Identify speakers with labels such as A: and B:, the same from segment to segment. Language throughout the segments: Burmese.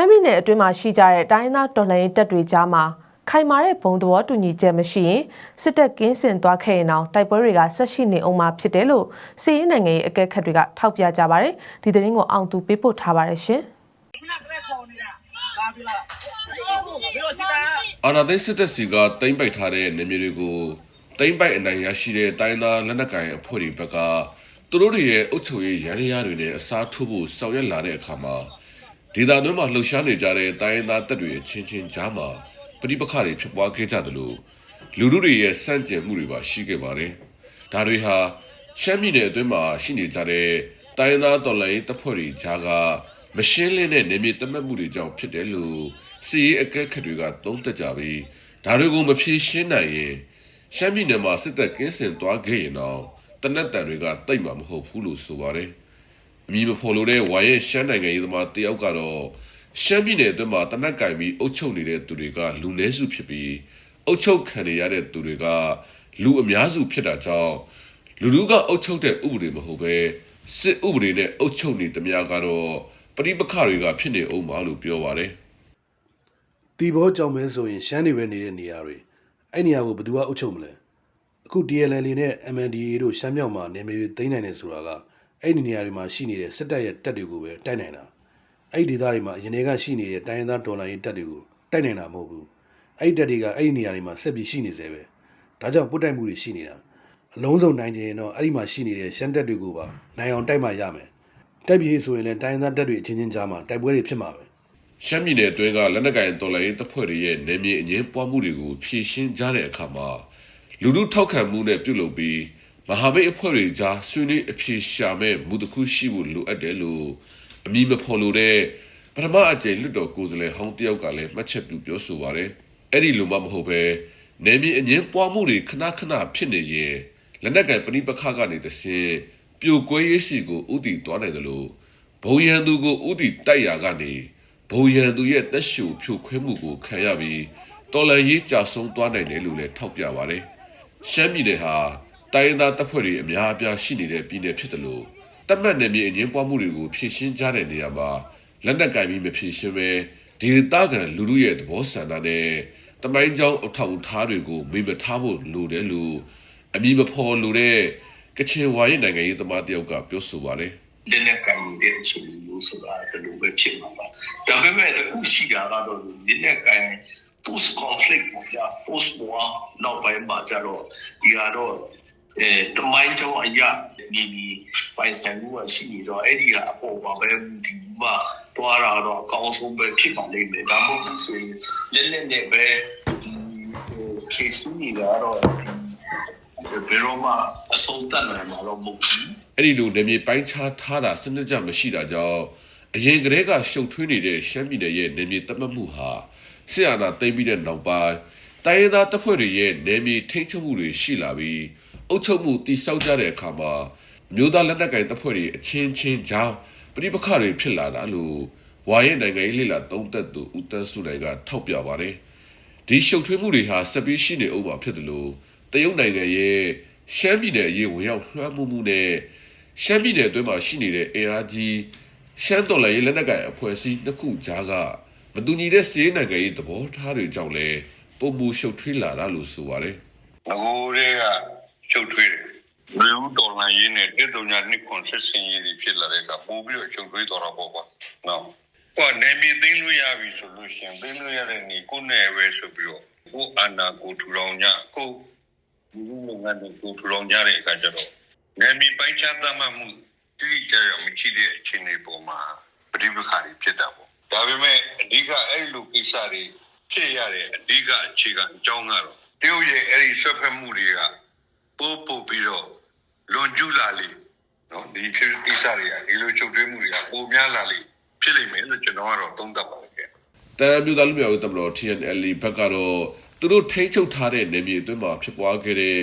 A: ရှမ်းပြည်နယ်အတွင်းမှာရှိကြတဲ့တိုင်းရင်းသားတော်လှန်ရေးတပ်တွေကြားမှာခိုင်မာတဲ့ဘုံသဘောတူညီချက်မရှိရင်စစ်တပ်ကင်းစင်သွားခဲ့ရင်တော့တိုက်ပွဲတွေကဆက်ရှိနေအောင်မှာဖြစ်တယ်လို့စီးရင်နိုင်ငံရေးအကဲခတ်တွေကထောက်ပြကြပါတယ်ဒီသတင်းကိုအောင်သူပေးပို့ထားပါတယ်ရှင်
B: ခုနကတည်းကခေါ်နေတာလာပြီလားဘယ်လိုစီတာ
C: အာနာသိန်းစစ်တပ်စီကတိမ့်ပိုက်ထားတဲ့နေမြေတွေကိုတိမ့်ပိုက်အနိုင်ရရှိတဲ့တိုင်းသားလက်နက်ကိုင်အဖွဲ့တွေဘက်ကသူတို့တွေရဲ့အုပ်ချုပ်ရေးရန်ရာတွေနဲ့အစားထိုးဖို့ဆောင်ရွက်လာတဲ့အခါမှာ ဒေသတွင်းမှာလှုပ်ရှားနေကြတဲ့တိုင်းသားတပ်တွေအချင်းချင်းကြားမှာပဋိပက္ခတွေဖြစ်ပွားခဲ့ကြတယ်လို့လူထုတွေရဲ့စန့်ကျင်မှုတွေပါရှိခဲ့ပါတယ်။ဒါတွေဟာရှမ်းပြည်နယ်အတွင်းမှာရှိနေကြတဲ့တိုင်းသားတော်လှန်ရေးတပ်ဖွဲ့တွေကြားကမရှင်းလင်းတဲ့နေမြေတတ်မှတ်မှုတွေကြောင့်ဖြစ်တယ်လို့စီရေးအကဲခတ်တွေကသုံးသပ်ကြပြီးဒါတွေကိုမဖြေရှင်းနိုင်ရင်ရှမ်းပြည်နယ်မှာစစ်တပ်ကင်းစင်သွားခဲ့ရင်တော့တနက်တန်တွေကတိတ်မှာမဟုတ်ဘူးလို့ဆိုပါတယ်။ အမည်မဖော်လို့တဲ့ဝါရဲ့ရှမ်းနိုင်ငံရေးသမားတယောက်ကတော့ရှမ်းပြည်နယ်အတွင်းမှာတနက်ကင်ပြီးအုပ်ချုပ်နေတဲ့သူတွေကလူနည်းစုဖြစ်ပြီးအုပ်ချုပ်ခံနေရတဲ့သူတွေကလူအများစုဖြစ်တာကြောင့်လူလူကအုပ်ချုပ်တဲ့ဥပဒေမဟုတ်ပဲစစ်ဥပဒေနဲ့အုပ်ချုပ်နေသမျှကတော့ပဋိပက္ခတွေကဖြစ်နေအောင်ပါလို့ပြောပါတယ်။
D: တီဘောကြောင့်မဲဆိုရင်ရှမ်းတွေပဲနေတဲ့နေရာတွေအဲ့နေရာကိုဘယ်သူကအုပ်ချုပ်မလဲအခု DLL နဲ့ MNDAA တို့ရှမ်းမြောက်မှာနေမြေတွေသိမ်းနိုင်တယ်ဆိုတာက အဲ့ဒီနေရာတွေမှာရှိနေတဲ့စစ်တပ်ရဲ့တပ်တွေကိုပဲတိုက်နိုင်တာအဲ့ဒီဒေသတွေမှာအရင်ကရှိနေတဲ့တိုင်းရင်းသားဒေါ်လာရေးတပ်တွေကိုတိုက်နိုင်တာမဟုတ်ဘူးအဲ့ဒီတပ်တွေကအဲ့ဒီနေရာတွေမှာဆက်ပြီးရှိနေသေးပဲဒါကြောင့်ပုတ်တိုက်မှုတွေရှိနေတာအလုံးစုံနိုင်ကြရင်တော့အဲ့ဒီမှာရှိနေတဲ့ရှမ်းတပ်တွေကိုပါနိုင်အောင်တိုက်မှရမယ်တိုက်ပြေးဆိုရင်လည်းတိုင်းရင်းသားတပ်တွေအချင်းချင်းကြားမှာတိုက်ပွဲတွေဖြစ်မှာပဲ
C: ရှမ်းပြည်နယ်အတွင်းကလက်နက်ကိုင်တော်လှန်ရေးတပ်ဖွဲ့တွေရဲ့နေမြေအငင်းပွားမှုတွေကိုဖြေရှင်းကြတဲ့အခါမှာလူလူထောက်ခံမှုနဲ့ပြုလုပ်ပြီး မဟာမိတ်အဖွဲ့တွေကြားဆွေးနွေးအဖြေရှာမဲ့မူတစ်ခုရှိဖို့လိုအပ်တယ်လို့အမည်မဖော်လို့တဲ့ပထမအကြိမ်လွတ်တော်ကိုယ်စားလှယ်ဟောင်းတယောက်ကလည်းမှတ်ချက်ပြုပြောဆိုပါတယ်။အဲ့ဒီလိုမှမဟုတ်ပဲနေမြေအငင်းပွားမှုတွေခဏခဏဖြစ်နေရင်လက်နက်ကိုင်ပဋိပက္ခကနေတဆင့်ပြိုကွဲရေးရှိကိုဥတီသွားနိုင်တယ်လို့ဘုံရန်သူကိုဥတီတိုက်ရာကနေဘုံရန်သူရဲ့တက်ရှူဖြိုခွင်းမှုကိုခံရပြီးတော်လန်ရေးကြဆုံးသွားနိုင်တယ်လို့လည်းထောက်ပြပါတယ်။ရှမ်းပြည်နယ်ဟာ တိုင်းရင်းသားတပ်ဖွဲ့တွေအများအပြားရှိနေတဲ့ပြည်နယ်ဖြစ်တယ်လို့တတ်မှတ်နယ်မြေအငင်းပွားမှုတွေကိုဖြည့်ရှင်းကြတဲ့နေရာမှာလက်နက်ကင်ပြီးမဖြည့်ရှင်းပဲဒေသခံလူထုရဲ့သဘောဆန္ဒနဲ့တမိုင်းကြောင်းအထောက်အထားတွေကိုမေ့မထားဖို့လိုတယ်လို့အမည်မဖော်လိုတဲ့ကချင်ဝါရဲ့နိုင်ငံရေးသမားတယောက်ကပြောဆိုပါတယ်။
E: လက်နဲ့ကန်နေတဲ့အခြေအနေမျိုးဆိုတာဒီလိုပဲဖြစ်မှာပါဒါပေမဲ့အခုရှိတာကတော့လက်နဲ့ကန် post conflict ပေါ့ဗျာ post war နောက်ပိုင်းမှာကျတော့ဒီကတော့ အဲတမိုင်းကျောင်းအရာဒီဒီပိုင်ဆိုင်မှုကရှိနေတော့အဲ့ဒီကအပေါ်ပါပဲဒီမှာတွားတာတော့အကောင်းဆုံးပဲဖြစ်ပါလိမ့်မယ်ဒါမှမဟုတ်ဆိုရင်လက်နဲ့နဲ့ပဲဒီဟို case ကြီးတွေကတော့ဒီဘယ်တော့မှအဆုံးသတ်နိုင်မှာတော့မဟုတ်ဘူး
C: အဲ့ဒီလိုနေမြေပိုင်းခြားထားတာစနစ်ကြမရှိတာကြောင့်အရင်ကတည်းကရှုပ်ထွေးနေတဲ့ရှမ်းပြည်နယ်ရဲ့နေမြေတတ်မှတ်မှုဟာဆရာနာသိမ့်ပြီးတဲ့နောက်ပိုင်းတိုင်းရင်းသားတပ်ဖွဲ့တွေရဲ့နေမြေထိန်းချုပ်မှုတွေရှိလာပြီး အုပ်ချုပ်မှုတိစောက်ကြတဲ့အခါမှာအမျိုးသားလက်နက်ကိုင်တပ်ဖွဲ့တွေအချင်းချင်းကြားပဋိပက္ခတွေဖြစ်လာတာလို့ဝါရဲ့နိုင်ငံရေးလှိလာသုံးသက်သူဦးတန်းစုနိုင်ကထောက်ပြပါတယ်ဒီရှုပ်ထွေးမှုတွေဟာဆက်ပြီးရှိနေအောင်မှာဖြစ်တယ်လို့တရုတ်နိုင်ငံရဲ့ရှမ်းပြည်နယ်အရေးဝင်ရောက်လွှမ်းမိုးမှုနဲ့ရှမ်းပြည်နယ်အတွင်းမှာရှိနေတဲ့အင်အားကြီးရှမ်းတော်လှန်ရေးလက်နက်ကိုင်အဖွဲ့အစည်းနှစ်ခုကြားကမတူညီတဲ့စီးနိုင်ငံရေးသဘောထားတွေကြောင့်လည်းပုံမှုရှုပ်ထွေးလာတာလို့ဆိုပါတယ်
F: ငကိုတွေက ရှုပ်ထွေးတယ်။လူဦးတော်လှန်ရေးနဲ့တက်တုံညာနှစ်ခွန်ဆက်စင်ရေးတွေဖြစ်လာတဲ့အခါပို့ပြီးတော့ရှုပ်ထွေးတော်တာပေါ့ကွာ။နော်။ဟောနေမီသိမ်းလို့ရပြီဆိုလို့ရှိရင်သိမ်းလို့ရတဲ့နေကိုယ်နဲ့ပဲဆိုပြီးတော့ကိုယ်အာနာကိုထူထောင်ညကိုယ်ဒီလိုငါတို့ကိုထူထောင်ကြတဲ့အခါကျတော့နေမီပိုင်းခြားသတ်မှတ်မှုတိတိကျကျမရှိတဲ့အခြေအနေပေါ်မှာပဋိပက္ခတွေဖြစ်တာပေါ့။ဒါပေမဲ့အဓိကအဲ့လိုကိစ္စတွေဖြစ်ရတဲ့အဓိကအခြေခံအကြောင်းကတော့တရုတ်ရဲ့အဲ့ဒီဆွဲဖက်မှုတွေက ပို့ပို့ပြီးတော့လွန်ကျူးလာလေနော်ဒီဖြစ်ကိစ္စတွေကဒီလိုချုပ်တွင်းမှုတွေကပိုများလာလေဖြစ်လိမ့်မယ်လို့ကျွန်တော်ကတော့သုံးသပ်ပါတယ်ခင်ဗျ။
C: တန်မျိုးသားလူမျိုးရေးတပ်မတော် TNL ဘက်ကတော့သူတို့ထိန်းချုပ်ထားတဲ့နေမြေအတွင်းမှာဖြစ်ပွားခဲ့တဲ့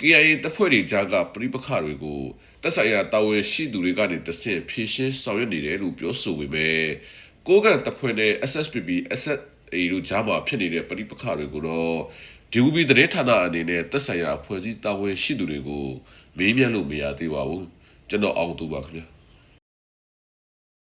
C: KIA တပ်ဖွဲ့တွေကြားကပဋိပက္ခတွေကိုတပ်ဆိုင်ရာတာဝန်ရှိသူတွေကနေတဆင့်ဖြေရှင်းဆောင်ရွက်နေတယ်လို့ပြောဆိုပေမဲ့ကိုးကန်တပ်ဖွဲ့နဲ့ SSPP SSA တို့ကြားမှာဖြစ်နေတဲ့ပဋိပက္ခတွေကိုတော့ဒီဝဘီသတင်းဌာနအနေနဲ့တပ်ဆိုင်ရာဖွဲ့စည်းတာဝန်ရှိသူတွေကိုမေးမြန်းလို့မရသေးပါဘူးကျွန်တော်အောင်သူပါခင်ဗျာ